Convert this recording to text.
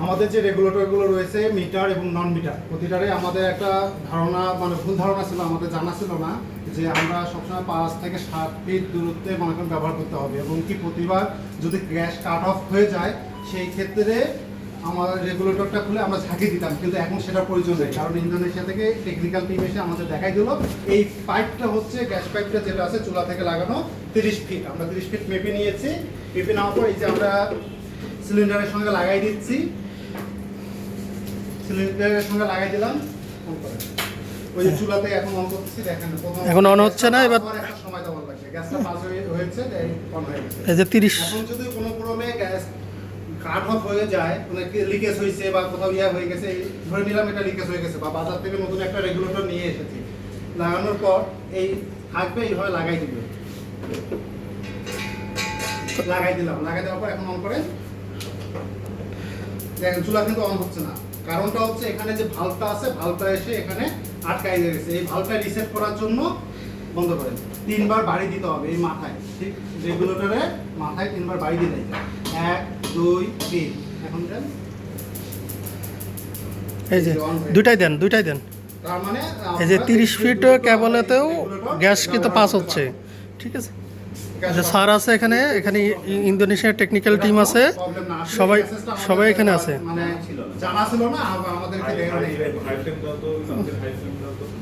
আমাদের যে রেগুলেটরগুলো রয়েছে, মিটার এবং নন মিটার প্রতিটারে আমাদের একটা ধারণা মানে ভুল ধারণা ছিল, আমাদের জানা ছিল না যে আমরা সবসময় পাঁচ থেকে সাত ফিট দূরত্বে মনে করেন ব্যবহার করতে হবে এবং কি প্রতিবার যদি গ্যাস কাট অফ হয়ে যায়, সেই ক্ষেত্রে আমার রেগুলেটরটা খুলে আমরা ঝাঁকি দিতাম, কিন্তু এখন সেটা প্রয়োজন নেই। কারণ ইন্দোনেশিয়া থেকে টেকনিক্যাল টিম এসে আমাদের দেখাই দিল, এই পাইপটা হচ্ছে গ্যাস পাইপটা যেটা আছে, চুলা থেকে লাগানো তিরিশ ফিট আমরা তিরিশ ফিট মেপে নিয়েছি। মেপে নেওয়ার পর এই যে আমরা সিলিন্ডারের সঙ্গে লাগাই দিচ্ছি। সিলিন্ডারের সঙ্গে লাগাই দিলাম। ওই চুলাতে এখন অন করতেছি দেখেন এখন on হচ্ছে না, এবার- একটা সময় দেওয়ার লাগবে। গ্যাসটা পাস হয়ে হয়েছে অন হয়ে গেছে। এই যে তিরিশ এখন যদি কোনো ক্রমে গ্যাস কাট অফ হয়ে যায় কোনো লিকেজ হয়েছে বা কোথাও ইয়া হয়ে গেছে ধরে নিলাম এটা লিকেজ হয়ে গেছে বা বাজার থেকে নতুন একটা রেগুলেটর নিয়ে এসেছি লাগানোর পর এই থাকবে এইভাবে লাগাই দিবে। লাগাই দিলাম লাগাই দেওয়ার পর এখন অন করেন দেখেন চুলা কিন্তু অন হচ্ছে না। কারণটা হচ্ছে এখানে যে ভালভটা আছে ভালভটা এসে এখানে আটকাই গেছে। এই ভালভটা রিসেট করার জন্য বন্ধ করেন। তিনবার বাড়ি দিতে হবে এই মাথায় ঠিক? রেগুলেটরে মাথায় তিনবার বাড়ি দিতে হবে এক দুই তিন। এখন দেন। এই যে দুইটাই দেন দুইটাই দেন। তার মানে এই যে তিরিশ ফিট ক্যাবলেতেও গ্যাস কিন্তু পাস হচ্ছে ঠিক আছে? স্যার আছে এখানে এখানে ইন্দোনেশিয়ার টেকনিক্যাল টিম আছে। সবাই সবাই এখানে আছে।